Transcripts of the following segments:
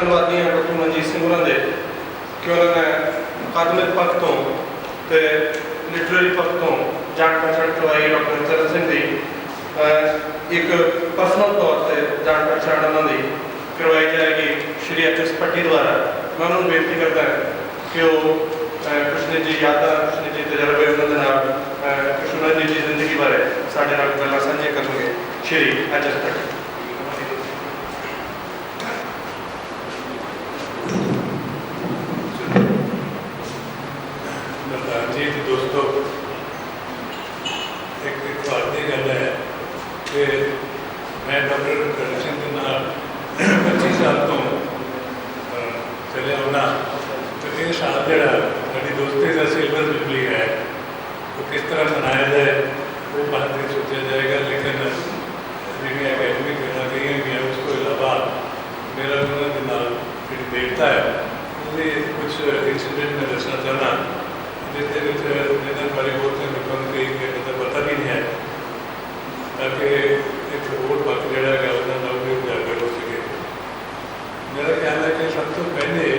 ਧੰਨਵਾਦੀ ਹਾਂ ਡਾਕਟਰ ਮਨਜੀਤ ਸਿੰਘ ਉਹਨਾਂ ਦੇ ਕਿ ਉਹਨਾਂ ਨੇ ਅਕਾਦਮਿਕ ਪੱਖ ਤੋਂ ਤੇ ਲਿਟਰੇਰੀ ਪੱਖ ਤੋਂ ਜਾਣ ਪਛਾਣ ਕਰਵਾਈ ਡਾਕਟਰ ਚਰਨ ਸਿੰਘ ਦੀ। ਇੱਕ ਪਰਸਨਲ ਤੌਰ ਤੇ ਜਾਣ ਪਛਾਣ ਉਹਨਾਂ ਦੀ ਕਰਵਾਈ ਜਾਏਗੀ ਸ਼੍ਰੀ ਐਚ ਐਸ ਪੱਟੀ ਦੁਆਰਾ। ਮੈਂ ਉਹਨਾਂ ਨੂੰ ਬੇਨਤੀ ਕਰਦਾ ਕਿ ਉਹ, ਅਹ ਕੁਛ ਨਿੱਜੀ ਯਾਦਾਂ ਕੁਛ ਨਿੱਜੀ ਤਜਰਬੇ ਉਹਨਾਂ ਦੇ ਨਾਲ, ਅਹ ਕੁਛ ਉਹਨਾਂ ਦੀ ਜ਼ਿੰਦਗੀ ਬਾਰੇ ਸਾਡੇ ਨਾਲ ਗੱਲਾਂ ਸਾਂਝੀਆਂ ਕਰਨਗੇ। ਸ਼੍ਰੀ ਐਚ ਐਸ ਪੱਟੀ ਨਮਸਕਾਰ ਜੀ ਤੇ ਦੋਸਤੋ ਇੱਕ ਇੱਕ ਵਾਰ ਦੀ ਗੱਲ ਹੈ ਕਿ ਮੈਂ ਡਾਕਟਰ ਕਰਨ ਸਿੰਘ ਦੇ ਨਾਲ 25 ਸਾਲ ਤੋਂ ਅਹ, ਚੱਲਿਆ ਉਹਨਾਂ ਤੇ ਇਹ ਸਾਲ ਜਿਹੜਾ ਸਾਡੀ ਦੋਸਤੀ ਦਾ ਸਿਲਵਰ ਜੁਬਲੀ ਹੈ ਉਹ ਕਿਸ ਤਰ੍ਹਾਂ ਮਨਾਇਆ ਜਾਏ ਉਹ ਬਾਅਦ ਵਿੱਚ ਸੋਚਿਆ ਜਾਏਗਾ ਲੇਕਿਨ ਜਿਹੜੀ ਅਕੈਡਮਿਕ ਗੱਲਾਂ ਕਹੀਆਂ ਗਈਆਂ ਉਸ ਤੋਂ ਇਲਾਵਾ ਮੇਰਾ ਉਹਨਾਂ ਦੇ ਨਾਲ ਜਿਹੜੀ ਦੇਖਦਾ ਹੈ ਉਹਦੇ ਕੁਝ ਇਨਸੀਡੈਂਟ ਮੈਂ ਦੱਸਣਾ ਚਾਹੁੰਦਾ ਜਿਸ ਦੇ ਵਿੱਚ ਇਹਨਾਂ ਬਾਰੇ ਬਹੁਤ ਸਾਰੇ ਲੋਕਾਂ ਨੂੰ ਕਈ ਗੱਲ ਦਾ ਪਤਾ ਵੀ ਨਹੀਂ ਹੈ। ਤਾਂ ਕਿ ਇੱਕ ਹੋਰ ਵਕਤ ਜਿਹੜਾ ਹੈਗਾ ਉਹਨਾਂ ਨਾਲ ਵੀ ਉਜਾਗਰ ਹੋ ਸਕੇ। ਮੇਰਾ ਖਿਆਲ ਹੈ ਕਿ ਸਭ ਤੋਂ ਪਹਿਲੇ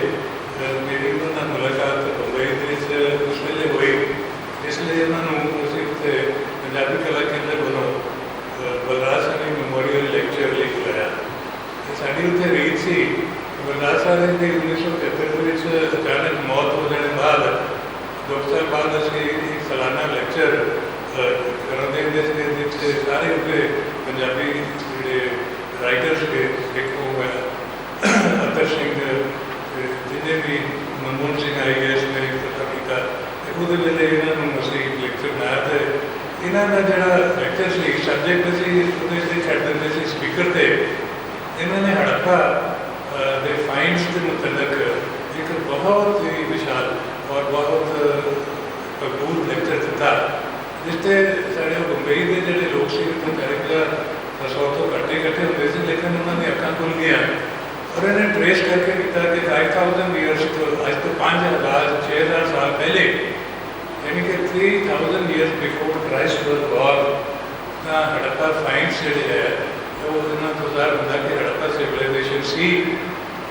ਅਹ, ਮੇਰੀ ਉਹਨਾਂ ਨਾਲ ਮੁਲਾਕਾਤ ਬੰਬਈ ਦੇ ਵਿੱਚ ਉਸ ਵੇਲੇ ਹੋਈ। ਇਸ ਲਈ ਉਹਨਾਂ ਨੂੰ ਅਸੀਂ ਉੱਥੇ ਪੰਜਾਬੀ ਕਲਾ ਕੇਂਦਰ ਵੱਲੋਂ ਅਹ, ਬਲਰਾਜ ਸਿੰਘ ਮੈਮੋਰੀਅਲ ਲੈਕਚਰ ਲਈ ਬੁਲਾਇਆ। ਸਾਡੀ ਉੱਥੇ ਰੀਤ ਸੀ। ਕਿ ਬਲਰਾਜ ਸਾਹਿਬ ਦੀ 1973 ਦੇ ਵਿੱਚ ਅਚਾਨਕ ਮੌਤ ਹੋ ਜਾਣ ਬਾਅਦ ਦੋ ਸਾਲ ਬਾਅਦ ਅਸੀਂ ਇੱਕ ਸਾਲਾਨਾ ਲੈਕਚਰ ਕਰਦੇ ਹੁੰਦੇ ਸੀ ਜਿਹਦੇ ਵਿੱਚ ਸਾਰੇ ਉੱਤੇ ਪੰਜਾਬੀ ਜਿਹੜੇ ਰਾਈਟਰ ਸੀਗੇ ਇੱਕ ਉਹ ਅਤਰ ਸਿੰਘ, ਤੇ ਜਿਹਨੇ ਵੀ ਮਨਮੋਹਨ ਸਿੰਘ ਆਈ ਗਏ ਸੀ ਮੇਰੇ ਪਤਾ ਕੀਤਾ, ਤੇ ਉਹਦੇ ਵੇਲੇ ਇਹਨਾਂ ਨੂੰ ਅਸੀਂ ਲੈਕਚਰ ਬਣਾਇਆ ਤੇ ਇਹਨਾਂ ਦਾ ਜਿਹੜਾ ਲੈਕਚਰ ਸੀ ਸਬਜੈਕਟ ਸੀ, ਉਹਦੇ ਤੇ ਛੱਡ ਦਿੰਦੇ ਸੀ ਸਪੀਕਰ ਤੇ। ਇਹਨਾਂ ਨੇ ਹੜੱਪਾ ਦੇ ਫਾਈਨਸ ਦੇ ਮੁਤਲਕ ਇੱਕ ਬਹੁਤ ਹੀ ਵਿਸ਼ਾਲ ਔਰ ਬਹੁਤ ਭਰਪੂਰ ਲੈਕਚਰ ਦਿੱਤਾ, ਜਿਸ ਤੇ ਸਾਡੇ ਮੁੰਬਈ ਦੇ ਜਿਹੜੇ ਲੋਕ ਸੀ ਉਹ ਕੈਰੇਕਟਰ ਸੌ ਤੋਂ ਘੱਟੇ ਇਕੱਠੇ ਹੁੰਦੇ ਸੀ, ਲੇਕਿਨ ਉਹਨਾਂ ਦੀਆਂ ਅੱਖਾਂ ਖੁੱਲ ਗਈਆਂ। ਔਰ ਇਹਨੇ ਟ੍ਰੇਸ ਕਰਕੇ ਕੀਤਾ ਕਿ 5000 ਇਅਰਸ ਤੋਂ, ਅੱਜ ਤੋਂ 5000 6000 ਸਾਲ ਪਹਿਲੇ, ਯਾਨੀ ਕਿ 3000 years before Christ was born ਤਾਂ ਹੜੱਪਾ ਫਾਈਨਸ ਜਿਹੜੇ ਹੈ ਉਹ ਇਹਨਾਂ ਤੋਂ ਜ਼ਾਹਰ ਹੁੰਦਾ ਕਿ ਹੜੱਪਾ ਸਿਵਲਾਈਜੇਸ਼ਨ ਸੀ।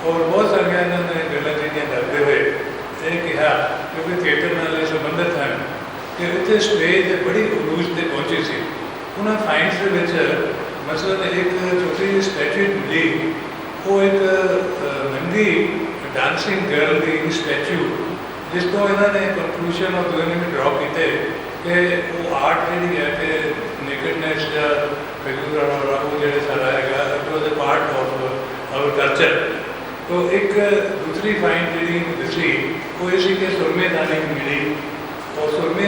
ਔਰ ਬਹੁਤ ਸਾਰੀਆਂ ਇਹਨਾਂ ਨੇ ਗੱਲਾਂ ਜਿਹੜੀਆਂ ਦੱਸਦੇ ਹੋਏ ਇਹ ਕਿਹਾ, ਕਿਉਂਕਿ ਥੀਏਟਰ ਨਾਲ ਇਹ ਸੰਬੰਧਿਤ ਹਨ ਕਿ ਉੱਥੇ ਸਟੇਜ ਬੜੀ ਉਰੂਜ ਤੇ ਪਹੁੰਚੀ ਸੀ। ਉਹਨਾਂ ਫਾਈਨਸ ਦੇ ਵਿੱਚ ਮਸਲਨ ਇੱਕ ਛੋਟੀ ਜਿਹੀ ਸਟੈਚੂ ਮਿਲੀ। ਉਹ ਇੱਕ ਨੰਗੀ ਡਾਂਸਿੰਗ ਗਰਲ ਦੀ ਸਟੈਚੂ ਜਿਸ ਤੋਂ ਇਹਨਾਂ ਨੇ ਕੰਕਲੂਜਨ ਔਰ ਦੋਨੇ ਨੇ ਡਰਾਪ ਕੀਤੇ ਕਿ ਉਹ ਆਰਟ ਜਿਹੜੀ ਹੈ ਕਿ ਨੇਕਡਨੈਸ ਜਾਂ ਫਿਗਰ ਉਹ ਜਿਹੜਾ ਸਾਰਾ ਹੈਗਾ it was a part of our culture ਤੋ ਇੱਕ ਦੂਸਰੀ ਫਾਈਨ ਜਿਹੜੀ ਮੈਨੂੰ ਦਿਸੀ ਉਹ ਇਹ ਸੀ ਕਿ ਸੁਰਮੇ ਦਾਨੀ ਮਿਲੀ। ਉਹ ਸੁਰਮੇ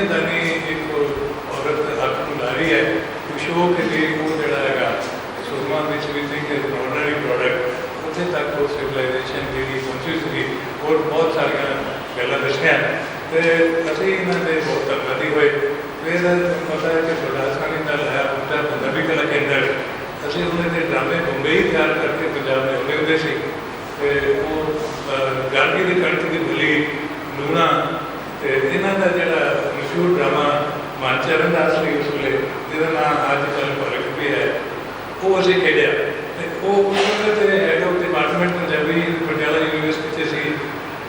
ਇੱਕ ਔਰਤ ਹੱਥ ਨੂੰ ਰਹੀ ਹੈ। ਟੂ ਸ਼ੋ ਕਿ ਉਹ ਜਿਹੜਾ ਹੈਗਾ, ਸੁਰਮਾ ਵਿੱਚ ਵੀ ਥਿੰਕ ਇਜ਼ ਆਰਡੀਨਰੀ ਪ੍ਰੋਡਕਟ ਉੱਥੇ ਤੱਕ ਉਹ ਸਿਵਲਾਈਜੇਸ਼ਨ ਜਿਹੜੀ ਪਹੁੰਚੀ ਸੀ ਔਰ ਬਹੁਤ ਸਾਰੀਆਂ ਗੱਲਾਂ ਦੱਸੀਆਂ। ਤੇ ਅਸੀਂ ਇਹਨਾਂ ਦੇ ਬਹੁਤ ਧੰਨਵਾਦੀ ਹੋਏ। ਫਿਰ ਪਤਾ ਹੈ ਕਿ ਪ੍ਰਦਾਸਾਨੀ ਨਾਲ ਆਇਆ ਉੱਤਰ ਪੰਜਾਬੀ ਕਲਾ ਕੇਂਦਰ। ਅਸੀਂ ਉਹਨਾਂ ਦੇ ਡਰਾਮੇ ਬੰਬਈ ਤਿਆਰ ਕਰਕੇ ਪੰਜਾਬ ਦੇ ਹੁੰਦੇ ਹੁੰਦੇ ਸੀ। ਤੇ ਉਹ ਅਹ, ਗਾਂਧੀ ਦੀ ਕਣਕ ਦੀ ਬੁਲੀ ਲੂਣਾ ਤੇ ਇਹਨਾਂ ਦਾ ਜਿਹੜਾ ਮਸ਼ਹੂਰ ਡਰਾਮਾ ਮਾਨਚਰਨ ਦਾਸ ਸੀ ਉਸ ਵੇਲੇ ਜਿਹਦਾ ਨਾਮ ਅੱਜ ਕੱਲ੍ਹ ਭਰਕ ਵੀ ਹੈ ਉਹ ਅਸੀਂ ਖੇਡਿਆ। ਤੇ ਉਹ ਉਹਦੇ ਤੇ head of department Punjabi Patiala university 'ਚ ਸੀ।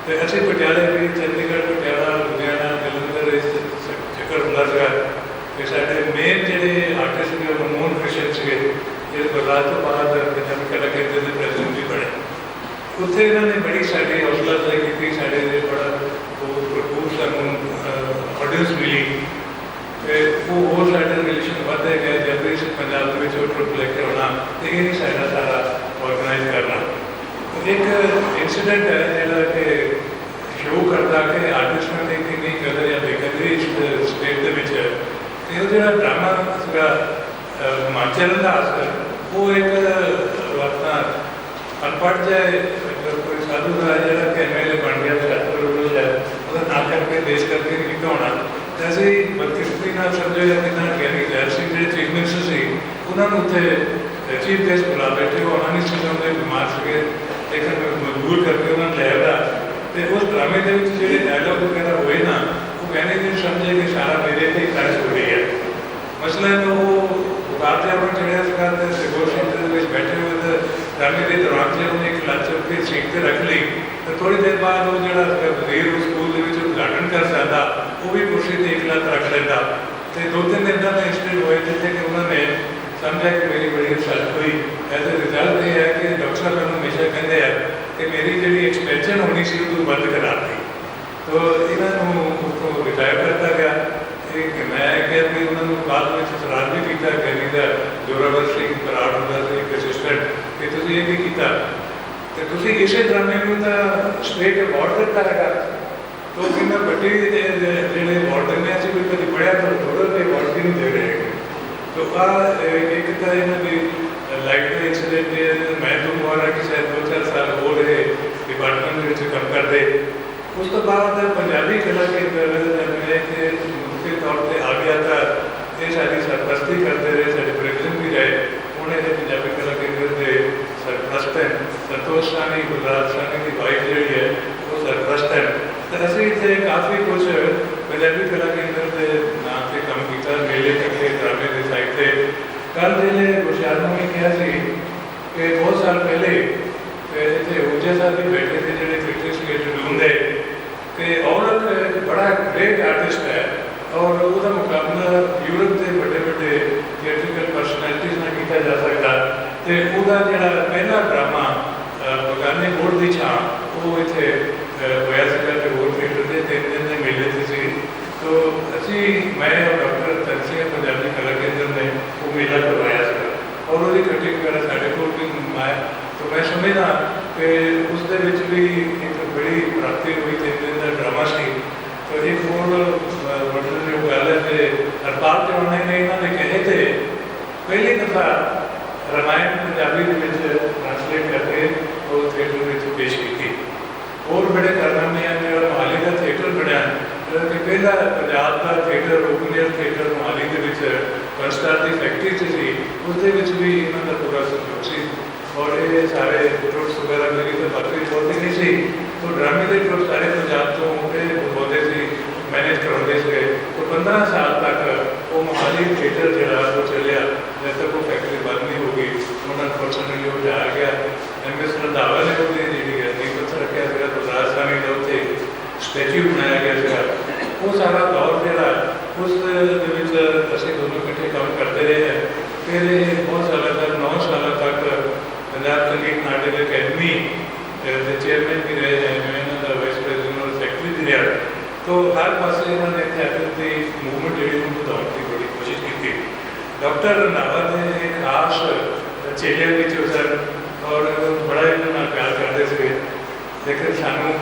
ਤੇ ਅਸੀਂ ਪਟਿਆਲੇ ਵੀ ਚੰਡੀਗੜ੍ਹ ਪਟਿਆਲਾ ਲੁਧਿਆਣਾ ਜਲੰਧਰ ਇਸ ਚੱਕਰ ਹੁੰਦਾ ਸੀਗਾ ਤੇ ਸਾਡੇ ਮੇਨ ਜਿਹੜੇ ਆਰਟਿਸਟ ਸੀਗੇ, ਉਹ ਮਨਮੋਹਨ ਕ੍ਰਿਸ਼ਨ ਸੀਗੇ। ਇਹ ਬਰਲਾਦ ਤੋਂ ਬਾਅਦ ਪੰਜਾਬੀ ਕਲਾ ਕੇਂਦਰ ਦੇ ਪ੍ਰੈਜ਼ੀਡੈਂਟ ਵੀ ਬਣੇ। ਉੱਥੇ ਇਹਨਾਂ ਨੇ ਬੜੀ ਸਾਡੀ ਹੌਸਲਾ ਅਫਜ਼ਾਈ ਕੀਤੀ। ਸਾਡੇ ਦੇ ਬੜਾ ਉਹ ਭਰਪੂਰ ਸਾਨੂੰ ਆਡੀਅנס ਮਿਲੀ। ਤੇ ਉਹ ਹੋਰ ਸਾਡੇ ਰਿਲੇਸ਼ਨ ਵਧਦੇ ਗਏ ਜਦ ਵੀ ਪੰਜਾਬ ਦੇ ਵਿੱਚ ਉਹ ਟ੍ਰਿਪ ਲੈ ਕੇ ਆਉਣਾ, ਤੇ ਇਹ ਸਾਡਾ ਸਾਰਾ ਆਰਗੇਨਾਈਜ਼ ਕਰਨਾ। ਇੱਕ ਇਨਸੀਡੈਂਟ ਹੈ ਜਿਹੜਾ ਕਿ ਸ਼ੋਅ ਕਰਦਾ ਕਿ ਆਰਟਿਸਟਾਂ ਨੇ ਕਿੰਨੀ ਕਦਰ ਜਾਂ ਬੇਕਦਰੀ ਸਟੇਟ ਦੇ ਵਿੱਚ ਹੈ। ਤੇ ਉਹ ਜਿਹੜਾ ਡਰਾਮਾ ਸੀਗਾ ਅਹ, ਦਾ ਉਹ ਇੱਕ ਵਕਤਾਂ ਅਨਪੜ੍ਹ ਜਾਏ ਕੋਈ ਸਾਧੂ ਦਾ ਜਿਹੜਾ ਕਿ ਬਣ ਗਿਆ ਛਾਤਰ ਹੋ ਜਾਏ ਉਹਦਾ ਨਾਂ ਕਰਕੇ ਦੇਸ਼ ਕਰਕੇ ਨਹੀਂ ਹੋਣਾ ਤੇ ਅਸੀਂ ਨਾਲ ਸਮਝੋ ਜਾਂ ਕਿੰਨਾ ਗਿਆਨੀ ਲਹਿਰ ਸਿੰਘ ਜਿਹੜੇ ਚੀਫ ਮਿਨਿਸਟਰ ਸੀ ਉਹਨਾਂ ਨੂੰ ਉੱਥੇ ਚੀਫ ਗੈਸਟ ਬੁਲਾ ਬੈਠੇ ਉਹ ਆਉਣਾ ਨਹੀਂ ਬਿਮਾਰ ਸੀਗੇ ਲੇਕਿਨ ਮਜਬੂਰ ਕਰਕੇ ਉਹਨਾਂ ਨੇ ਲਿਆ ਆਇਆ ਤੇ ਉਸ ਡਰਾਮੇ ਦੇ ਵਿੱਚ ਜਿਹੜੇ ਡਾਇਲੌਗ ਵਗੈਰਾ ਹੋਏ ਨਾ ਉਹ ਕਹਿੰਦੇ ਜੀ ਸਮਝੇ ਕਿ ਸਾਰਾ ਮੇਰੇ ਤੇ ਖਰਚ ਹੋ ਰਹੀ ਹੈ ਨੂੰ ਉਹ ਬਾਤੇ ਆਪਣਾ ਚੜਿਆ ਸੀਗਾ ਤੇ ਸੈਂਟਰ ਦੇ ਵਿੱਚ ਬੈਠੇ ਹੋਏ ਤੇ ਡਰਾਮੇ ਦੇ ਦੌਰਾਨ ਜੇ ਉਹਨੇ ਇੱਕ ਕਲਚ ਉੱਤੇ ਸੀਟ ਤੇ ਰੱਖ ਲਈ ਤੇ ਥੋੜੀ ਦੇਰ ਬਾਅਦ ਉਹ ਜਿਹੜਾ ਵਜ਼ੀਰ ਉਸ ਸਕੂਲ ਦੇ ਵਿੱਚ ਉਦਘਾਟਨ ਕਰ ਸਕਦਾ, ਉਹ ਵੀ ਕੁਰਸੀ ਤੇ ਇੱਕ ਲੱਤ ਰੱਖ ਲੈਂਦਾ। ਤੇ ਦੋ ਤਿੰਨ ਦਿਨ ਦਾ ਇੰਸਟੀਟਿਊਟ ਹੋਏ ਜਿੱਥੇ ਕਿ ਉਹਨਾਂ ਨੇ ਸਮਝਿਆ ਕਿ ਮੇਰੀ ਬੜੀ ਰਿਸਰਚ ਹੋਈ। ਐਜ਼ ਅ ਰਿਜ਼ਲਟ ਇਹ ਹੈ ਕਿ ਡਾਕਟਰ ਸਾਹਿਬ ਨੂੰ ਹਮੇਸ਼ਾ ਕਹਿੰਦੇ ਆ ਕਿ ਮੇਰੀ ਜਿਹੜੀ ਐਕਸਪੈਂਸ਼ਨ ਹੋਣੀ ਸੀ ਉਹ ਤੂੰ ਬੰਦ ਕਰਾ ਦਿੱਤੀ ਤੋ ਇਹਨਾਂ ਨੂੰ ਉਤੋਂ ਰਿਟਾਇਰ ਕਰਤਾ ਗਿਆ। ਇਹ ਮੈਂ ਕਿਹਾ ਵੀ ਉਹਨਾਂ ਨੂੰ ਬਾਅਦ ਵਿੱਚ ਇਤਰਾਜ਼ ਵੀ ਕੀਤਾ ਕਹਿੰਦੀ ਦਾ ਜੋਰਾਵਰ ਸਿੰਘ ਬਰਾੜ ਹੁੰਦਾ ਸੀ, ਇੱਕ ਅਸਿਸਟੈਂਟ ਕਿ ਤੁਸੀਂ ਇਹ ਕੀ ਕੀਤਾ। ਤੇ ਤੁਸੀਂ ਇਸੇ ਡਰਾਮੇ ਨੂੰ ਤਾਂ ਸਟੇਟ ਅਵਾਰਡ ਦਿੱਤਾ ਹੈਗਾ। ਤੋ ਕਿੰਨਾ ਵੱਡੀ ਦੇ- ਜਿਹੜੇ ਅਵਾਰਡ ਦਿੰਦੇ ਅਸੀਂ ਕੋਈ ਕਦੀ ਪੜਿਆ ਤਾਂ ਥੋੜਾ ਤੇ ਅਵਾਰਡ ਵੀ ਨਹੀਂ ਦੇ ਰਹੇ ਤੋ ਆ ਇੱਕ ਤਾਂ ਇਹਨਾਂ ਦੀ ਲਾਈਫ ਦਾ ਇਨਸੀਡੈਂਟ ਮੈਂ ਤੋਂ ਮੁਹਾਰਾ ਕਿ ਸ਼ਾਇਦ ਦੋ ਚਾਰ ਸਾਲ ਹੋ ਰਹੇ ਡਿਪਾਰਟਮੈਂਟ ਦੇ ਵਿੱਚ ਕੰਮ ਕਰਦੇ। ਉਸ ਤੋਂ ਬਾਅਦ ਪੰਜਾਬੀ ਕਲਾ ਕੇਂਦਰ ਮੇਰੇ ਤੇ ਮੁੱਖ ਤੌਰ ਤੇ ਆ ਗਿਆ ਤਾਂ ਇਹ ਸਾਡੀ ਸਰਪ੍ਰਸਤੀ ਕਰਦੇ ਰਹੇ, ਸਾਡੇ ਪ੍ਰੈਜ਼ੀਡੈਂਟ ਵੀ ਰਹੇ। ਹੁਣ ਇਹ ਪੰਜਾਬੀ ਕਲਾ ਕੇਂਦਰ ਦੇ ਸਰਪ੍ਰਸਤ ਹੈ। ਸੰਤੋਸ਼ ਸਾਨੀ ਗੁਰਦਾਸ ਸਾਨੀ ਦੀ ਵਾਈਫ ਜਿਹੜੀ ਹੈ, ਉਹ ਸਰਪ੍ਰਸਤ ਹੈ। ਤਾਂ ਅਸੀਂ ਇੱਥੇ ਕਾਫੀ ਕੁਝ ਪੰਜਾਬੀ ਕਲਾ ਕੇਂਦਰ ਦੇ ਨਾਂ ਤੇ ਕੰਮ ਕੀਤਾ। ਮੇਲੇ ਤੱਕੇ ਡਰਾਮੇ ਦੇ ਸਾਈਡ ਤੇ। ਕੱਲ ਜਿਹੜੇ ਗੁਰਸ਼ਾਨ ਨੂੰ ਕਿਹਾ ਸੀ ਕਿ ਬਹੁਤ ਸਾਲ ਪਹਿਲੇ ਤੇ ਇੱਥੇ ਸਾਹਿਬ ਵੀ ਬੈਠੇ ਸੀ, ਜਿਹੜੇ ਕ੍ਰਿਟਿਕਸ ਕੇ ਜਨੂਨ ਦੇ ਔਰਤ ਬੜਾ ਗ੍ਰੇਟ ਆਰਟਿਸਟ ਹੈ। ਔਰ ਉਹਦਾ ਮੁਕਾਬਲਾ ਯੂਰਪ ਦੇ ਵੱਡੇ ਵੱਡੇ ਥੀਏਟ੍ਰਿਕਲ ਪਰਸਨੈਲਿਟੀਜ਼ ਨਾਲ ਕੀਤਾ ਜਾ ਸਕਦਾ ਤੇ ਉਹਦਾ ਜਿਹੜਾ ਪਹਿਲਾ ਡਰਾਮਾ ਬਗਾਨੇ ਬੋਰਡ ਦੀ ਛਾਂ, ਉਹ ਇੱਥੇ ਹੋਇਆ ਸੀਗਾ ਤੇ ਹੋਰ ਥੀਏਟਰ ਦੇ ਤਿੰਨ ਦਿਨ ਦੇ ਮੇਲੇ ਤੇ ਸੀ। ਤੋ ਅਸੀਂ, ਮੈਂ ਔਰ ਡਾਕਟਰ ਤਨਸੀਰ ਪੰਜਾਬੀ ਕਲਾ ਕੇਂਦਰ ਨੇ ਉਹ ਮੇਲਾ ਕਰਵਾਇਆ ਸੀ ਔਰ ਉਹਦੀ ਕਟਿੰਗ ਵਗੈਰਾ ਸਾਡੇ ਕੋਲ ਵੀ ਆਇਆ ਤੋ ਮੈਂ ਸਮਝਦਾ ਕਿ ਉਸ ਦੇ ਵਿੱਚ ਵੀ ਇੱਕ ਬੜੀ ਪ੍ਰਾਪਤੀ ਹੋਈ, ਤਿੰਨ ਦਿਨ ਦਾ ਡਰਾਮਾ ਸੀ ਤੋ ਇੱਕ ਹੋਰ ਵਰਡਨ ਜੋ ਗੱਲ ਹੈ ਕਿ ਹਰਪਾਲ ਤੇ ਉਹਨੇ ਨੇ ਇਹਨਾਂ ਨੇ ਕਹੇ ਤੇ ਪਹਿਲੀ ਦਫਾ ਰਮਾਇਣ ਪੰਜਾਬੀ ਦੇ ਵਿੱਚ ਟ੍ਰਾਂਸਲੇਟ ਕਰਕੇ ਉਹ ਥੀਏਟਰ ਵਿੱਚ ਪੇਸ਼ ਕੀਤੀ ਹੋਰ ਬੜੇ ਕਾਰਨਾਮੇ ਹਨ ਜਿਹੜਾ ਮਹਾਲੀ ਦਾ ਥੀਏਟਰ ਬਣਿਆ ਜਿਹੜਾ ਕਿ ਪਹਿਲਾ ਪੰਜਾਬ ਦਾ theatre open air theatre Mohali ਦੇ ਵਿੱਚ ਕੰਸਟਰ ਦੀ ਫੈਕਟਰੀ 'ਚ ਸੀ ਉਸ ਦੇ ਵਿੱਚ ਵੀ ਇਹਨਾਂ ਦਾ ਪੂਰਾ ਸਹਿਯੋਗ ਸੀ ਔਰ ਇਹ ਸਾਰੇ ਟਰੂਪਸ ਵਗੈਰਾ ਮੇਰੀ ਤਾਂ ਬਾਕੀ ਬਹੁਤ ਨਹੀਂ ਸੀ ਤੋਂ ਡਰਾਮੇ ਦੇ ਟਰੂਪ ਸਾਰੇ ਪੰਜਾਬ ਤੋਂ ਇਹ ਬੋਲਦੇ ਸੀ ਮੈਨੇਜ ਕਰਾਉਂਦੇ ਸੀ ਤੋਂ 15 ਸਾਲ ਤੱਕ ਉਹ ਮਹਾਲੀ ਥੀਏਟਰ ਜਿਹੜਾ ਉਹ ਚੱਲਿਆ। ਜਦ ਤੱਕ ਉਹ ਫੈਕਟਰੀ ਬੰਦ ਨਹੀਂ ਹੋ ਗਈ ਉਹਨਾਂ ਅਨਫੋਰਚੂਨਟਲੀ ਉਹ ਜਾ ਗਿਆ। ਐਮਐਸ ਰੰਧਾਵਾ ਨੇ ਉਹਦੀ ਜਿਹੜੀ ਹੈ ਦੀ ਰੱਖਿਆ ਸੀਗਾ ਤੋਂ ਰਾਜਸਥਾਨੀ ਦਾ ਉੱਥੇ ਸਟੈਚੂ ਬਣਾਇਆ ਗਿਆ ਸੀਗਾ। ਉਹ ਸਾਰਾ ਦੌਰ ਜਿਹੜਾ ਉਸ ਦੇ ਵਿੱਚ ਅਸੀਂ ਦੋਨੋਂ ਇਕੱਠੇ ਕੰਮ ਕਰਦੇ ਰਹੇ ਹਾਂ। ਫਿਰ ਇਹ ਬਹੁਤ ਸਾਲਾਂ ਤੱਕ 9 ਸਾਲਾਂ ਤੱਕ ਪੰਜਾਬ ਸੰਗੀਤ ਨਾਟਕ ਅਕੈਡਮੀ ਦੇ ਚੇਅਰਮੈਨ ਵੀ ਰਹੇ ਹੈ ਮੈਂ ਇਹਨਾਂ ਦਾ ਵਾਈਸ ਪ੍ਰੈਜ਼ੀਡੈਂਟ ਔਰ ਸੈਕਟਰੀ ਵੀ ਰਿਹਾ ਤੋ ਹਰ ਪਾਸੇ ਇਹਨਾਂ ਨੇ ਥੀਏਟਰ ਦੀ ਮੂਵਮੈਂਟ ਜਿਹੜੀ ਨੂੰ ਵਧਾਉਣ ਦੀ ਬੜੀ ਕੋਸ਼ਿਸ਼ ਕੀਤੀ ਡਾਕਟਰ ਰੰਧਾਵਾ ਦੇ ਇੱਕ ਖਾਸ ਚੇਲੇ ਵਿੱਚ ਸਰ ਔਰ ਬੜਾ ਇਹਨਾਂ ਨਾਲ ਪਿਆਰ ਕਰਦੇ ਸੀਗੇ। ਲੇਕਿਨ ਸਾਨੂੰ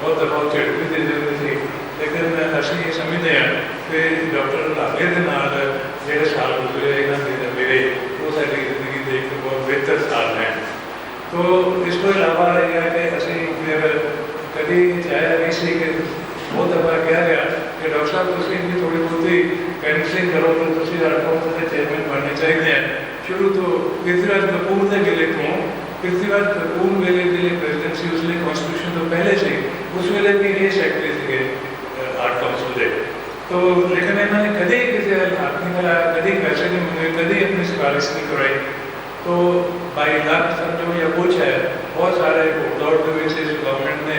ਬਹੁਤ ਦਫਾ ਝਿੜਕ ਵੀ ਦਿੰਦੇ ਹੁੰਦੇ ਸੀ। ਲੇਕਿਨ ਅਸੀਂ ਇਹ ਸਮਝਦੇ ਹਾਂ ਕਿ ਡਾਕਟਰ ਰੰਧਾਵੇ ਦੇ ਨਾਲ ਜਿਹੜੇ ਸਾਲ ਗੁਜ਼ਰੇ ਇਹਨਾਂ ਦੇ ਮੇਰੇ, ਉਹ ਸਾਡੀ ਜ਼ਿੰਦਗੀ ਦੇ ਇੱਕ ਬਹੁਤ ਬਿਹਤਰ ਸਾਲ ਹੈ। ਤੋ ਇਸ ਤੋਂ ਇਲਾਵਾ ਇਹ ਹੈ ਕਿ ਅਸੀਂ ਫਿਰ ਕਦੀ ਚਾਹਿਆ ਨਹੀਂ ਸੀ ਕਿ ਬਹੁਤ ਦਫਾ ਕਿਹਾ ਗਿਆ ਕਿ ਡਾਕਟਰ ਸਾਹਿਬ, ਤੁਸੀਂ ਵੀ ਥੋੜੀ ਬਹੁਤੀ ਕੈਂਸਲਿੰਗ ਕਰੋ ਤਾਂ ਤੁਸੀਂ ਹੜਕੌਂਸ ਦੇ ਚੇਅਰਮੈਨ ਬਣਨੇ ਚਾਹੀਦੇ ਆ। ਸ਼ੁਰੂ ਤੋਂ ਪ੍ਰਿਥਵੀਰਾਜ ਕਪੂਰ ਦੇ ਵੇਲੇ ਤੋਂ, ਪ੍ਰਿਥਵੀਰਾਜ ਕਪੂਰ ਵੇਲੇ ਦੇ ਲਈ ਪ੍ਰੈਜ਼ੀਡੈਂਸੀ ਉਸ ਲਈ ਕਨਸਟੀਟਿਊਸ਼ਨ ਤੋਂ ਪਹਿਲੇ ਸੀ, ਉਸ ਵੇਲੇ ਵੀ ਇਹ ਸੈਕਟਰੀ ਸੀਗੇ ਆਰਟ ਕਾਉਂਸਲ ਦੇ। ਤੋ ਲੇਕਿਨ ਇਹਨਾਂ ਨੇ ਕਦੇ ਕਿਸੇ ਨਾਲ ਹੱਥ ਨਹੀਂ ਮਿਲਾਇਆ ਕਦੇ ਪੈਸੇ ਨਹੀਂ ਮੰਗੇ, ਕਦੇ ਆਪਣੀ ਸਿਫਾਰਿਸ਼ ਨਹੀਂ ਕਰਾਈ। तो बाई लाख समझो या कुछ है बहुत सारे दौड़ के ਵਿੱਚ ਇਸ ਗਵਰਨਮੈਂਟ ਨੇ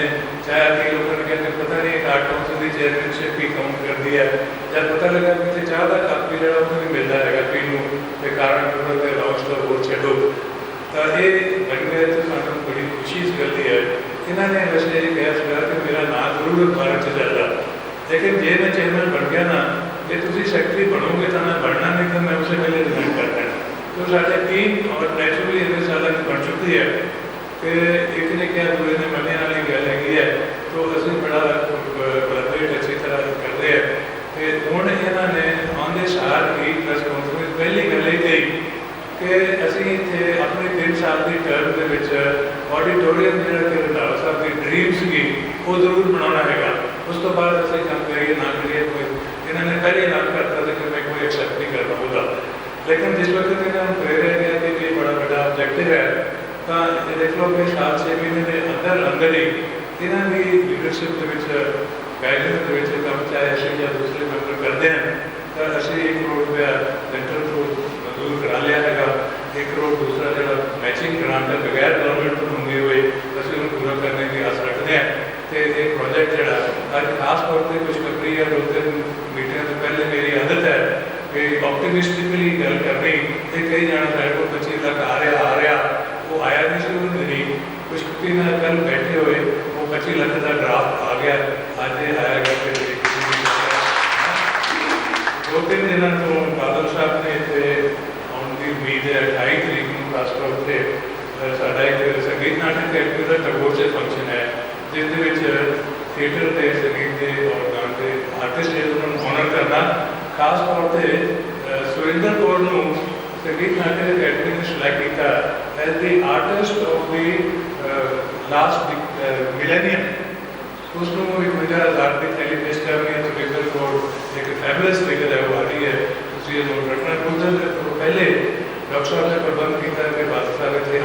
ਚਾਹੇ ਕਿ ਲੋਕਾਂ ਨੇ ਕਹਿੰਦੇ ਪਤਾ ਨਹੀਂ ਇੱਕ ਆਰਟ ਕਾਉਂਸਲ ਦੀ ਚੇਅਰਮੈਨਸ਼ਿਪ ਵੀ ਕਾਊਂਟ ਕਰਦੀ ਹੈ ਜਦ ਪਤਾ ਲੱਗਾ ਕਿ ਤੇ ਚਾਹ ਦਾ ਕੱਪ ਵੀ ਜਿਹੜਾ ਉਹ ਨਹੀਂ ਮਿਲਦਾ ਹੈਗਾ ਪੀਣ ਨੂੰ ਤੇ ਕਾਰਨ ਉਹਨਾਂ ਦੇ ਲਾਂਚ ਦਾ ਹੋਰ ਛੱਡੋ ਤਾਂ ਇਹ ਬਣ ਗਿਆ ਤੇ ਸਾਨੂੰ ਬੜੀ ਖੁਸ਼ੀ ਇਸ ਗੱਲ ਦੀ ਹੈ ਇਹਨਾਂ ਨੇ ਵੈਸੇ ਇਹ ਕਿਹਾ ਸੀਗਾ ਕਿ ਮੇਰਾ ਨਾਮ ਜ਼ਰੂਰ ਅਖਬਾਰਾਂ 'ਚ ਚੱਲਦਾ ਲੇਕਿਨ ਜੇ ਮੈਂ ਚੇਅਰਮੈਨ ਬਣ ਗਿਆ ਨਾ ਜੇ ਤੁਸੀਂ ਸੈਕਟਰੀ ਬਣੋਗੇ ਤਾਂ ਮੈਂ ਬਣਨਾ ਨਹੀਂ ਤਾਂ ਮੈਂ ਉਸੇ ਵੇਲੇ ਰਿਜ਼ਾਈਨ ਕਰ ਦੇਣਾ तो साढ़े तीन और नेचुरली इतने साल की बन चुकी है कि एक ने क्या दूसरे ने मन्ने वाली गल हैगी है तो असं बड़ा कोलैबोरेट अच्छी तरह करते हैं कि हूँ इन्होंने आंदे साल ही प्रेस कॉन्फ्रेंस पहली गल ये कही कि ਅਸੀਂ ਇੱਥੇ ਆਪਣੇ 3 ਸਾਲ ਦੀ ਟਰਮ ਦੇ ਵਿੱਚ ਆਡੀਟੋਰੀਅਮ ਜਿਹੜਾ ਕਿ ਰੰਧਾਵਾ ਸਾਹਿਬ ਦੀ ਡ੍ਰੀਮ ਸੀਗੀ ਉਹ ਜ਼ਰੂਰ ਬਣਾਉਣਾ ਹੈਗਾ ਉਸ ਤੋਂ ਬਾਅਦ ਅਸੀਂ ਕੰਮ ਕਰੀਏ ਨਾ ਕਰੀਏ ਕੋਈ ਇਹਨਾਂ ਨੇ ਪਹਿਲੇ ਐਲਾਨ ਕਰਤਾ ਸੀ ਕਿ ਮੈਂ ਕੋਈ ਐਕਸੈਪਟ ਨਹੀਂ ਕਰਦਾ ਉਹਦਾ ਲੇਕਿਨ ਜਿਸ ਵਕਤ ਇਹਨਾਂ ਨੂੰ ਪ੍ਰੇਰਿਆ ਗਿਆ ਕਿ ਇਹ ਬੜਾ ਵੱਡਾ ਆਬਜੈਕਟਿਵ ਹੈ, ਤਾਂ ਇਹ ਦੇਖ ਲਓ ਕਿ ਸਾਲ ਛੇ ਮਹੀਨੇ ਦੇ ਅੰਦਰ ਅੰਦਰ ਹੀ ਇਹਨਾਂ ਦੀ ਲੀਡਰਸ਼ਿਪ ਦੇ ਵਿੱਚ ਗਾਈਡੈਂਸ ਦੇ ਵਿੱਚ ਕੰਮ ਚਾਹੇ ਅਸੀਂ ਜਾਂ ਦੂਸਰੇ ਮੈਂਬਰ ਕਰਦੇ ਹਾਂ, ਤਾਂ ਅਸੀਂ 1 ਕਰੋੜ ਰੁਪਇਆ ਸੈਂਟਰ ਤੋਂ ਮਨਜ਼ੂਰ ਕਰਾ ਲਿਆ ਹੈਗਾ। ਇੱਕ ਕਰੋੜ ਦੂਸਰਾ ਜਿਹੜਾ ਮੈਚਿੰਗ ਗ੍ਰਾਂਟ ਹੈ ਬਗੈਰ ਗਵਰਨਮੈਂਟ ਤੋਂ ਮੰਗੇ ਹੋਏ, ਅਸੀਂ ਉਹਨੂੰ ਪੂਰਾ ਕਰਨ ਦੀ ਆਸ ਰੱਖਦੇ ਹਾਂ। ਤੇ ਇਹ ਪ੍ਰੋਜੈਕਟ ਜਿਹੜਾ ਅੱਜ ਖਾਸ ਤੌਰ ਤੇ ਕੁਝ ਖਬਰੀ ਹੈ ਦੋ ਤਿੰਨ ਮੀਟਿੰਗਾਂ ਤੋਂ ਪਹਿਲੇ ਮੇਰੀ ਆਦਤ ਹੈ ਕਿ ਆਪਟੀਮਿਸਟਿਕਲੀ ਗੱਲ ਕਰਨੀ ਤੇ ਕਈ ਜਾਣਾ ਸਾਡੇ ਕੋਲ 25 ਲੱਖ ਆ ਰਿਹਾ ਆ ਰਿਹਾ ਉਹ ਆਇਆ ਨਹੀਂ ਸੀ ਉਹ ਨਹੀਂ ਕੁਝ ਕੁਤੀ ਨਾਲ ਕੱਲ ਬੈਠੇ ਹੋਏ ਉਹ 25 ਲੱਖ ਦਾ ਡਰਾਫਟ ਆ ਗਿਆ ਅੱਜ ਇਹ ਆਇਆ ਗਿਆ ਕਿ ਕਿਸੇ ਦੀ ਦੋ ਤਿੰਨ ਦਿਨਾਂ ਤੋਂ ਬਾਦਲ ਸਾਹਿਬ ਨੇ ਇੱਥੇ ਆਉਣ ਦੀ ਉਮੀਦ ਹੈ 28 ਤਰੀਕ ਨੂੰ ਖਾਸ ਤੌਰ ਤੇ ਅਹ, ਸਾਡਾ ਇੱਕ ਸੰਗੀਤ ਨਾਟਕ ਐਕਟਰ ਦਾ ਟਗੋਰ ਫੰਕਸ਼ਨ ਹੈ, ਜਿਸ ਦੇ ਵਿੱਚ ਥੀਏਟਰ ਤੇ ਸੰਗੀਤ ਦੇ ਔਰ ਗਾਣ ਦੇ ਆਰਟਿਸਟ ਨੂੰ ਹੋਨਰ ਕਰਨਾ। ਖਾਸ ਤੌਰ ਤੇ ਸੁਰਿੰਦਰ ਕੌਰ ਨੂੰ ਸੰਗੀਤ ਨਾਟਕ ਅਕੈਡਮੀ ਨੇ ਸਿਲੈਕਟ ਕੀਤਾ। As the artist of the last millennium ਉਸ ਨੂੰ ਇੱਕ ਵਜ੍ਹਾ ਹਜ਼ਾਰ ਦੀ ਕਰਨੀ ਹੈ ਤਾਂ ਬਿਲਕੁਲ ਇੱਕ ਫੈਬਲਸ ਫਿਗਰ ਹੈ, ਉਹ ਆ ਰਹੀ ਹੈ। ਤੁਸੀਂ ਇਹ ਨੋਟ ਰੱਖਣਾ ਕੁਝ ਪਹਿਲੇ ਡਾਕਟਰ ਸਾਹਿਬ ਨੇ ਪ੍ਰਬੰਧ ਕੀਤਾ ਕਿ ਬਾਦਲ ਸਾਹਿਬ ਇੱਥੇ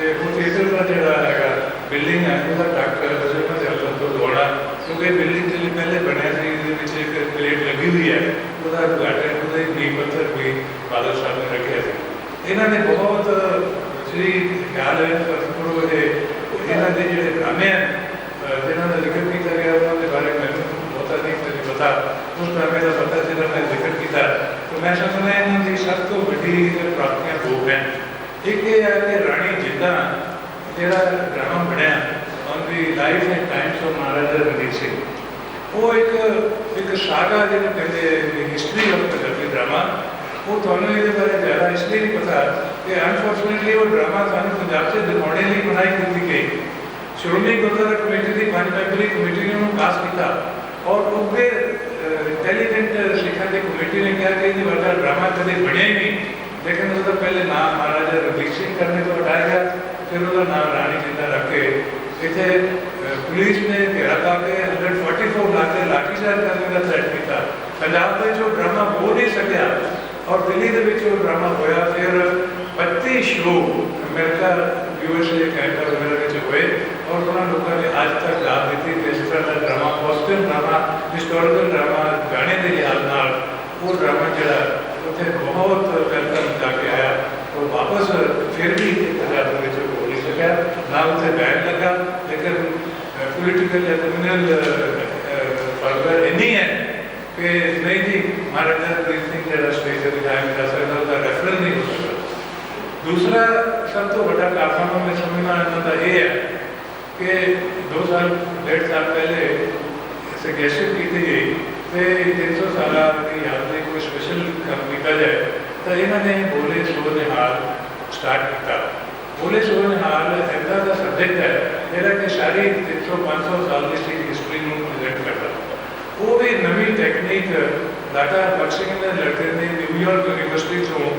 ਤੇ ਉਹ ਥੀਏਟਰ ਦਾ ਜਿਹੜਾ ਹੈਗਾ ਬਿਲਡਿੰਗ ਹੈ, ਉਹਦਾ ਟੱਕ ਬਜਟ ਦੇ ਹੱਥੋਂ ਤੋਂ ਦੌੜਾ ਕਿਉਂਕਿ ਬਿਲਡਿੰਗ ਜਿਹੜੀ ਪਹਿਲੇ ਬਣਿਆ ਸੀ, ਇਹਦੇ ਵਿੱਚ ਇੱਕ ਪਲੇਟ ਲੱਗੀ ਹੋਈ ਹੈ। ਉਹਦਾ ਉਦਘਾਟਨ ਉਹਦਾ ਨੀਂਹ ਪੱਥਰ ਵੀ ਬਾਦਲ ਸਾਹਿਬ ਨੇ ਰੱਖਿਆ ਸੀ। ਇਹਨਾਂ ਨੇ ਬਹੁਤ ਜਿਹੜੀ ਖਿਆਲ ਹੈ ਸਤਿਗੁਰੂ ਦੇ ਇਹਨਾਂ ਦੇ ਜਿਹੜੇ ਡਰਾਮੇ ਹਨ ਜਿਨ੍ਹਾਂ ਦਾ ਜ਼ਿਕਰ ਕੀਤਾ ਗਿਆ, ਉਹਨਾਂ ਦੇ ਬਾਰੇ ਮੈਨੂੰ ਬਹੁਤਾ ਨਹੀਂ ਮੈਨੂੰ ਪਤਾ। ਉਸ ਡਰਾਮੇ ਦਾ ਪਤਾ ਜਿਹਦਾ ਮੈਂ ਜ਼ਿਕਰ ਕੀਤਾ, ਤਾਂ ਮੈਂ ਸਮਝਦਾ ਇਹਨਾਂ ਦੀ ਸਭ ਤੋਂ ਵੱਡੀ ਪ੍ਰਾਪਤੀਆਂ ਦੋ ਹਨ। ਇੱਕ ਇਹ ਹੈ ਕਿ ਰਾਣੀ ਜਿੰਦਾ ਜਿਹੜਾ ਡਰਾਮਾ ਬਣਿਆ on the life and times of Maharaja Ranjit Singh. ਉਹ ਇੱਕ ਇੱਕ ਸਾਗਾ ਜਿਹਨੂੰ ਕਹਿੰਦੇ ਹਿਸਟਰੀ ਆਫ ਪੰਜਾਬੀ ਡਰਾਮਾ ਉਹ ਤੁਹਾਨੂੰ ਇਹਦੇ ਬਾਰੇ ਜ਼ਿਆਦਾ ਇਸ ਲਈ ਨਹੀਂ ਪਤਾ ਕਿ ਅਨਫੋਰਚੂਨੇਟਲੀ ਉਹ ਡਰਾਮਾ ਸਾਨੂੰ ਪੰਜਾਬ 'ਚ ਦਿਖਾਉਣੇ ਲਈ ਬਣਾਈ ਕੀਤੀ ਗਈ। ਸ਼੍ਰੋਮਣੀ ਗੁਰਦੁਆਰਾ ਕਮੇਟੀ ਦੀ ਪੰਜ ਮੈਂਬਰੀ ਕਮੇਟੀ ਨੇ ਉਹਨੂੰ ਪਾਸ ਕੀਤਾ ਔਰ ਉਹਦੇ ਇੰਟੈਲੀਜੈਂਟ ਸਿੱਖਾਂ ਦੀ ਕਮੇਟੀ ਨੇ ਕਿਹਾ ਕਿ ਇਹ ਵਰਗਾ ਡਰਾਮਾ ਕਦੇ ਬਣਿਆ ਹੀ ਨਹੀਂ। ਲੇਕਿਨ ਉਹਦਾ ਪਹਿਲੇ ਨਾਮ ਮਹਾਰਾਜਾ ਰਣਜੀਤ ਸਿੰਘ ਕਰਨੇ ਤੋਂ ਹਟਾਇਆ ਗਿਆ ਫਿਰ ਉਹਦਾ ਨਾਮ ਰਾਣੀ ਜਿੰਦਾ ਰੱਖ ਕੇ ਇੱਥੇ ਅਹ, ਪੁਲਿਸ ਨੇ ਘੇਰਾ ਪਾ ਕੇ 144 ਲੱਖ ਦੇ ਲਾਠੀਚਾਰਜ ਕਰਨ ਦਾ ਥ੍ਰੈਟ ਕੀਤਾ। ਪੰਜਾਬ ਦੇ ਜੋ ਡਰਾਮਾ ਹੋ ਨਹੀਂ ਸਕਿਆ ਔਰ ਦਿੱਲੀ ਦੇ ਵਿੱਚ ਉਹ ਡਰਾਮਾ ਹੋਇਆ ਫਿਰ 32 ਸ਼ੋ ਅਮਰੀਕਾ ਯੂਐਸਏ ਕੈਨੇਡਾ ਵਗੈਰਾ ਵਿੱਚ ਹੋਏ ਔਰ ਉਹਨਾਂ ਲੋਕਾਂ ਨੇ ਅੱਜ ਤੱਕ ਦਾਦ ਦਿੱਤੀ ਕਿ ਇਸ ਤਰ੍ਹਾਂ ਦਾ drama positive drama historical drama ਗਾਣੇ ਦੇ ਲਿਹਾਜ਼ ਨਾਲ ਉਹ ਡਰਾਮਾ ਜਿਹੜਾ ਉੱਥੇ ਬਹੁਤ ਵੈਲਕਮ ਜਾ ਕੇ ਆਇਆ ਉਹ ਵਾਪਸ ਫਿਰ ਵੀ ਪੰਜਾਬ ਦੇ ਵਿੱਚ ਹੋ ਨਹੀਂ ਸਕਿਆ ਨਾ ਉੱਥੇ ਬੈਨ ਲੱਗਾ ਲੇਕਿਨ ਪੋਲੀਟੀਕਲ ਜਾਂ ਕ੍ਰਿਮੀਨਲ ਫਰਦਰ ਇੰਨੀ ਹੈ ਕਿ ਨਹੀਂ ਜੀ ਮਹਾਰਾਜਾ ਰਣਜੀਤ ਸਿੰਘ ਜਿਹੜਾ ਸਟੇਜ ਤੇ ਦਿਖਾਇਆ ਜਾ ਸਕਦਾ ਉਹਦਾ ਰੈਫਰੈਂਸ ਨਹੀਂ ਹੋ ਸਕਦਾ ਦੂਸਰਾ ਸਭ ਤੋਂ ਵੱਡਾ ਕਾਰਨਾਮਾ ਮੈਂ ਸਮਝਣਾ ਇਹਨਾਂ ਦਾ ਇਹ ਹੈ ਕਿ ਦੋ ਸਾਲ ਡੇਢ ਸਾਲ ਪਹਿਲੇ ਸਜੈਸ਼ਨ ਕੀਤੀ ਗਈ ਤੇ 300 ਸਾਲਾਂ ਦੀ ਯਾਦ ਲਈ ਕੋਈ ਸਪੈਸ਼ਲ ਕੰਮ ਕੀਤਾ ਜਾਏ। ਤਾਂ ਇਹਨਾਂ ਨੇ ਬੋਲੇ ਸੋ ਨਿਹਾਲ ਸਟਾਰਟ ਕੀਤਾ। ਬੋਲੇ ਸੋ ਨਿਹਾਲ ਐਦਾ ਦਾ ਸਬਜੈਕਟ ਹੈ, ਜਿਹੜਾ ਕਿ ਸਾਰੀ 300 500 ਸਾਲ ਦੀ ਹਿਸਟਰੀ ਨੂੰ ਪ੍ਰੈਜ਼ੈਂਟ ਕਰਦਾ। ਉਹ ਵੀ ਨਵੀਂ ਟੈਕਨੀਕ ਦਾਦਾ ਬਖਸ਼ਿੰਗ ਨੇ ਲੜਕੇ ਨੇ ਨਿਊਯਾਰਕ ਯੂਨੀਵਰਸਿਟੀ ਤੋਂ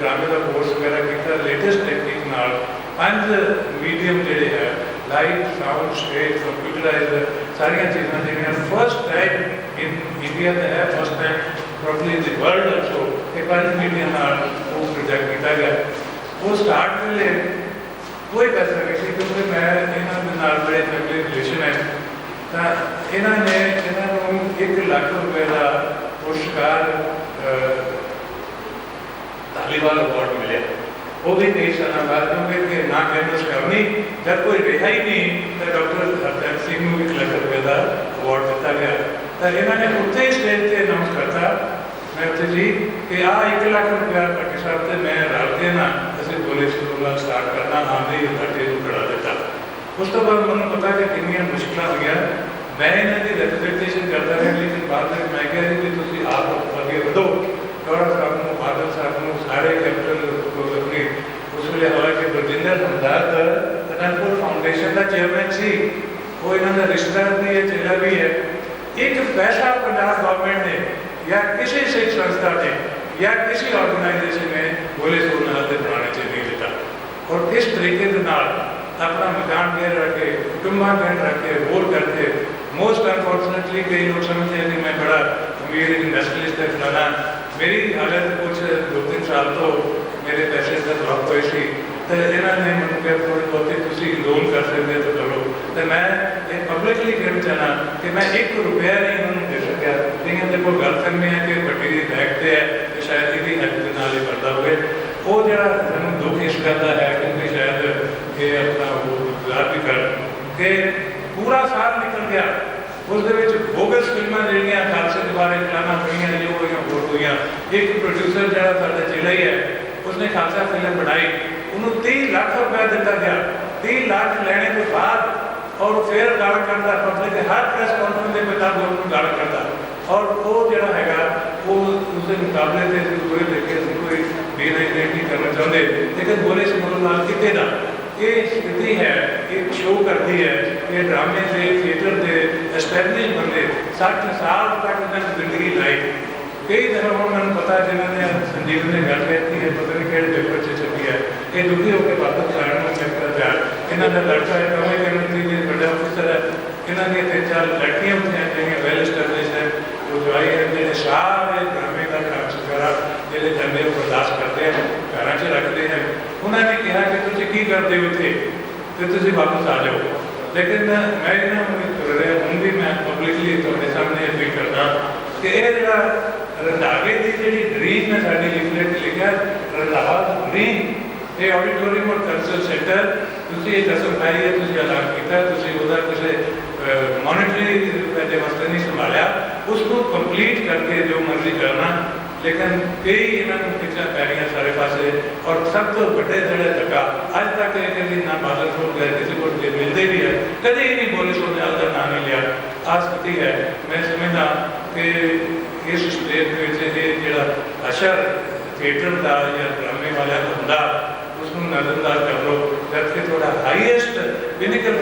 ਡਰਾਮੇ ਦਾ ਕੋਰਸ ਵਗੈਰਾ ਕੀਤਾ ਲੇਟੈਸਟ ਟੈਕਨੀਕ ਨਾਲ। ਪੰਜ ਮੀਡੀਅਮ ਜਿਹੜੇ ਹੈ ਲਾਈਟ ਸਾਊਂਡ ਸਟੇਜ ਕੰਪਿਊਟਰਾਈਜ਼ਡ ਸਾਰੀਆਂ ਚੀਜ਼ਾਂ ਜਿਹੜੀਆਂ ਫਰਸਟ ਟਾਈਮ ਇਨ ਇੰਡੀਆ ਦਾ ਹੈ first time probably in the world also ਇਹ ਪੰਜ ਨਾਲ ਉਹ ਪ੍ਰੋਜੈਕਟ ਕੀਤਾ ਗਿਆ। ਉਹ ਸਟਾਰਟ ਵੇਲੇ ਕੋਈ ਪੈਸਾ ਨਹੀਂ ਕਿਉਂਕਿ ਮੈਂ ਇਹਨਾਂ ਦੇ ਨਾਲ ਬੜੇ ਫੈਮਿਲੀ ਰਿਲੇਸ਼ਨ ਹੈ। ਤਾਂ ਇਹਨਾਂ ਨੇ ਇਹਨਾਂ ਨੂੰ 1 ਲੱਖ ਰੁਪਏ ਦਾ ਪੁਰਸਕਾਰ ਅਹ, ਅਵਾਰਡ ਮਿਲਿਆ। ਉਹ ਵੀ ਕਈ ਸਾਲਾਂ ਬਾਅਦ ਕਿਉਂਕਿ ਨਾ ਕੈਂਪਸ ਕਰਨੀ ਜਦ ਕੋਈ ਰਿਹਾ ਹੀ ਨਹੀਂ ਤਾਂ ਡਾਕਟਰ ਹਰਜਨ ਸਿੰਘ ਨੂੰ 1 ਲੱਖ ਰੁਪਏ ਦਾ ਅਵਾਰਡ ਦਿੱਤਾ ਗਿਆ। ਤਾਂ ਇਹਨਾਂ ਨੇ ਉੱਥੇ ਹੀ ਸਟੇਜ ਤੇ ਅਨਾਉਂਸ ਕਰਤਾ ਮੈਂ ਉੱਥੇ ਜੀ ਕਿ ਆ 1 ਲੱਖ ਰੁਪਇਆ ਭੱਟੀ ਸਾਹਿਬ ਤੇ ਮੈਂ ਰਲ ਕੇ ਨਾ ਅਸੀਂ ਬੋਲੇ ਸਕੂਲਾਂ ਸਟਾਰਟ ਕਰਨਾ ਆਂਦੇ ਹੀ ਭੱਟੀ ਨੂੰ ਖੜਾ ਦਿੱਤਾ। ਉਸ ਤੋਂ ਬਾਅਦ ਮੈਨੂੰ ਪਤਾ ਕਿ ਕਿੰਨੀਆਂ ਮੁਸ਼ਕਲਾਂ ਹੋਈਆਂ ਮੈਂ ਇਹਨਾਂ ਦੀ ਰਿਪਰੈਜ਼ੈਂਟੇਸ਼ਨ ਕਰਦਾ ਰਿਹਾ, ਲੇਕਿਨ ਬਾਅਦ ਵਿੱਚ ਮੈਂ ਕਿਹਾ ਕਿ ਤੁਸੀਂ ਆਪ ਅੱਗੇ ਵਧੋ। ਗੌਰਵ ਸਾਹਿਬ ਨੂੰ ਬਾਦਲ ਸਾਹਿਬ ਨੂੰ, ਸਾਰੇ ਕੈਪਟਨ ਨੂੰ ਆਪਣੀ ਉਸ ਵੇਲੇ ਹਾਲਾਂਕਿ ਬਰਜਿੰਦਰ ਹਮਦਰਦ ਅਨੰਦਪੁਰ ਫਾਊਂਡੇਸ਼ਨ ਦਾ ਚੇਅਰਮੈਨ ਸੀ। ਉਹ ਇਹਨਾਂ ਦਾ ਰਿਸ਼ਤਾ ਵੀ ਹੈ, ਚੇਲਾ ਵੀ ਹੈ। ਇੱਕ ਪੈਸਾ ਪੰਜਾਬ ਗਵਰਨਮੈਂਟ ਨੇ ਜਾਂ ਕਿਸੇ ਸਿੱਖ ਸੰਸਥਾ ਨੇ ਜਾਂ ਕਿਸੇ ਆਰਗੇਨਾਈਜੇਸ਼ਨ ਨੇ ਬੋਲੇ ਸੋਨਾਲ ਦੇ ਬਣਾਉਣੇ ਚ ਨਹੀਂ ਦਿੱਤਾ ਔਰ ਇਸ ਤਰੀਕੇ ਦੇ ਨਾਲ ਆਪਣਾ ਮਕਾਨ ਗੈਰ ਰੱਖ ਕੇ ਕੁਟੁੰਬਾਂ ਗੈਰ ਰੱਖ ਕੇ ਹੋਰ ਕਰਕੇ ਮੋਸਟ ਅਨਫੋਰਚੂਨੇਟਲੀ ਕਈ ਲੋਕ ਸਮਝਦੇ ਹਨ ਕਿ ਮੈਂ ਬੜਾ ਅਮੀਰ ਇੰਡਸਟਰੀਲਿਸਟ ਹੈ ਫਲਾਣਾ ਮੇਰੀ ਹਾਲਤ ਕੁਝ ਦੋ ਤਿੰਨ ਸਾਲ ਤੋਂ ਮੇਰੇ ਪੈਸੇ ਦਾ ਡ੍ਰੌਪ ਹੋਈ ਸੀ ਤੇ ਇਹਨਾਂ ਨੇ ਮੈਨੂੰ ਕਿਹਾ ਥੋੜੇ ਬਹੁਤੇ ਤੁਸੀਂ ਲੋਨ ਕਰ ਸਕਦੇ ਹੋ ਤਾਂ ਕਰੋ ਤੇ ਮੈਂ ਇਹ ਪਬਲਿਕਲੀ ਕਹਿਣਾ ਚਾਹਨਾ ਕਿ ਮੈਂ 1 ਰੁਪਿਆ ਨਹੀਂ ਇਹਨਾਂ ਨੂੰ ਦੇ ਸਕਿਆ ਗੱਲ ਕਰਨੀ ਹੈ ਕਿ ਵੱਡੀ ਦੀ ਬੈਕ ਤੇ ਹੈ ਤੇ ਸ਼ਾਇਦ ਇਹਦੀ ਹੈਲਪ ਦੇ ਨਾਲ ਹੀ ਕਰਦਾ ਹੋਵੇ। ਉਹ ਜਿਹੜਾ ਸਾਨੂੰ ਦੁੱਖ ਇਸ ਗੱਲ ਦਾ ਹੈ ਕਿ ਸ਼ਾਇਦ ਇਹ ਆਪਣਾ ਉਹ ਜ਼ਾਹਰ ਵੀ ਕਰ ਕਿ ਪੂਰਾ ਸਾਲ ਨਿਕਲ ਗਿਆ। ਉਸ ਦੇ ਵਿੱਚ ਬੋਗਸ ਫਿਲਮਾਂ ਜਿਹੜੀਆਂ ਖਾਲਸੇ ਦੇ ਬਾਰੇ ਪਲਾਨਾਂ ਹੋਈਆਂ ਜੋ ਹੋਈਆਂ, ਹੋਰ ਹੋਈਆਂ। ਇੱਕ ਪ੍ਰੋਡਿਊਸਰ ਜਿਹੜਾ ਸਾਡਾ ਜ਼ਿਲ੍ਹਾ ਹੀ ਹੈ, ਉਸਨੇ ਖਾਲਸਾ ਫਿਲਮ ਬਣਾਈ। ਉਹਨੂੰ 30 ਲੱਖ ਰੁਪਏ ਦਿੱਤਾ ਗਿਆ। 30 ਲੱਖ ਲੈਣੇ ਤੋਂ ਬਾਅਦ ਔਰ ਫਿਰ ਗੱਲ ਕਰਦਾ ਪਬਲਿਕ ਹਰ ਪ੍ਰੈਸ ਕਾਨਫਰੰਸ ਦੇ ਮੁਤਾਬਕ ਉਹਨੂੰ ਗੱਲ ਕਰਦਾ। ਔਰ ਉਹ ਜਿਹੜਾ ਹੈਗਾ, ਉਹ ਉਸਦੇ ਮੁਕਾਬਲੇ ਤੇ ਅਸੀਂ ਕੋਈ ਦੇਖੇ ਅਸੀਂ ਕੋਈ ਬੇਨਹਿ ਨਹੀਂ ਕਰਨਾ ਚਾਹੁੰਦੇ। ਲੇਕਿਨ ਬੋਲੇ ਸਮੋਲ ਨਾਲ ਕਿਤੇ ਨਾ ਇਹ ਸਥਿਤੀ ਹੈ, ਇਹ ਸ਼ੋਅ ਕਰਦੀ ਹੈ, ਇਹ ਡਰਾਮੇ ਦੇ ਥੀਏਟਰ ਦੇ ਐਸਟੈਬਲਿਸ਼ ਬੰਦੇ 60 ਸਾਲ ਤੱਕ ਉਹਨਾਂ ਜ਼ਿੰਦਗੀ ਲਾਈ। ਕਈ ਦਫਾ ਹੁਣ ਮੈਨੂੰ ਪਤਾ ਜਿਨ੍ਹਾਂ ਨੇ ਸੰਜੀਵ ਨੇ ਗੱਲ ਕੀਤੀ ਹੈ, ਪਤਾ ਨਹੀਂ ਕਿਹੜੇ ਪੇਪਰ 'ਚ ਛਪੀ ਹੈ। ਇਹ ਦੁਖੀ ਹੋ ਕੇ ਵਾਪਸ ਜਾਣ ਨੂੰ ਮੈਂ ਕਰਦਾ ਇਹਨਾਂ ਦਾ ਲੜਕਾ ਹੈ ਕਮੇ ਕਰਨ ਦੀ ਵੱਡਾ ਅਫਸਰ ਹੈ। ਇਹਨਾਂ ਦੀਆਂ ਤਿੰਨ ਚਾਰ ਲੜਕੀਆਂ ਹੁੰਦੀਆਂ ਜਿਹੜੀਆਂ ਵੈਲ ਐਸਟੈਬਲਿਸ਼ ਹੈ ਉਹ ਜਵਾਈ ਜਿਹੜੇ ਸਾਰੇ ਡਰਾਮੇ ਦਾ ਕੰਮ ਕਰਾ ਜਿਹੜੇ ਜੰਮੇ ਬਰਦਾਸ਼ਤ ਕਰਦੇ ਹਨ ਘਰਾਂ 'ਚ ਰੱਖਦੇ ਹਨ ਉਹਨਾਂ ਨੇ ਕਿਹਾ ਕਿ ਤੁਸੀਂ ਕੀ ਕਰਦੇ ਹੋ ਇੱਥੇ ਤੇ ਤੁਸੀਂ ਵਾਪਸ ਆ ਜਾਓ ਲੇਕਿਨ ਮੈਂ ਇਹਨਾਂ ਨੂੰ ਕਰ ਰਿਹਾ ਹੁਣ ਵੀ ਮੈਂ ਪਬਲਿਕਲੀ ਤੁਹਾਡੇ ਸਾਹਮਣੇ ਅਪੀਲ ਕਰਦਾ ਕਿ ਇਹ ਜਿਹੜਾ ਰੰਧਾਵੇ ਦੀ ਜਿਹੜੀ ਡ੍ਰੀਮ ਹੈ ਸਾਡੀ ਲਿਫਲੇਟ ਲਿਖਿਆ ਰੰਧਾਵਾ ਡ੍ਰੀਮ ਇਹ ਆਡੀਟੋਰੀਅਮ ਔਰ ਕਲਚਰ ਸੈਂਟਰ ਤੁਸੀਂ ਇਹ ਦਸਮ ਭਾਈ ਹੈ ਤੁਸੀਂ ਅਲਾਟ ਕੀਤਾ ਤੁਸੀਂ ਉਹਦਾ ਕਿਸੇ ਮੋਨਿਟਰੀ ਪੈਦੇ ਵਾਸਤੇ ਨਹੀਂ ਸੰਭਾਲਿਆ ਉਸ ਨੂੰ ਕੰਪਲੀਟ ਕਰਕੇ ਜੋ ਮਰਜ਼ੀ ਕਰਨਾ ਲੇਕਿਨ ਕਈ ਇਹਨਾਂ ਨੂੰ ਪਿੱਛਾ ਪੈ ਰਹੀਆਂ ਸਾਰੇ ਪਾਸੇ ਔਰ ਸਭ ਤੋਂ ਵੱਡੇ ਜਿਹੜੇ ਧੱਕਾ ਅੱਜ ਤੱਕ ਇਹ ਕਦੀ ਨਾ ਬਾਦਲ ਕੋਲ ਗਏ ਕਿਸੇ ਕੋਲ ਗਏ ਮਿਲਦੇ ਵੀ ਹੈ ਕਦੇ ਹੀ ਨਹੀਂ ਬੋਲੇ ਸੋ ਨੇ ਦਾ ਨਾਮ ਨਹੀਂ ਲਿਆ ਆਹ ਸਥਿਤੀ ਹੈ ਮੈਂ ਸਮਝਦਾ ਕਿ ਇਸ ਸਟੇਜ ਦੇ ਵਿੱਚ ਇਹ ਜਿਹੜਾ ਅਸ਼ਰ ਥੀਏਟਰ ਦਾ ਜਾਂ ਡਰਾਮੇ ਵਾਲਾ ਦਾ ਹੁੰਦਾ ਉਸ ਨੂੰ ਨਜ਼ਰਅੰਦਾਜ਼ ਕਰ ਲਓ ਜਦ ਕਿ ਥੋੜਾ ਹਾਈਐਸਟ ਬਿਨਕਲ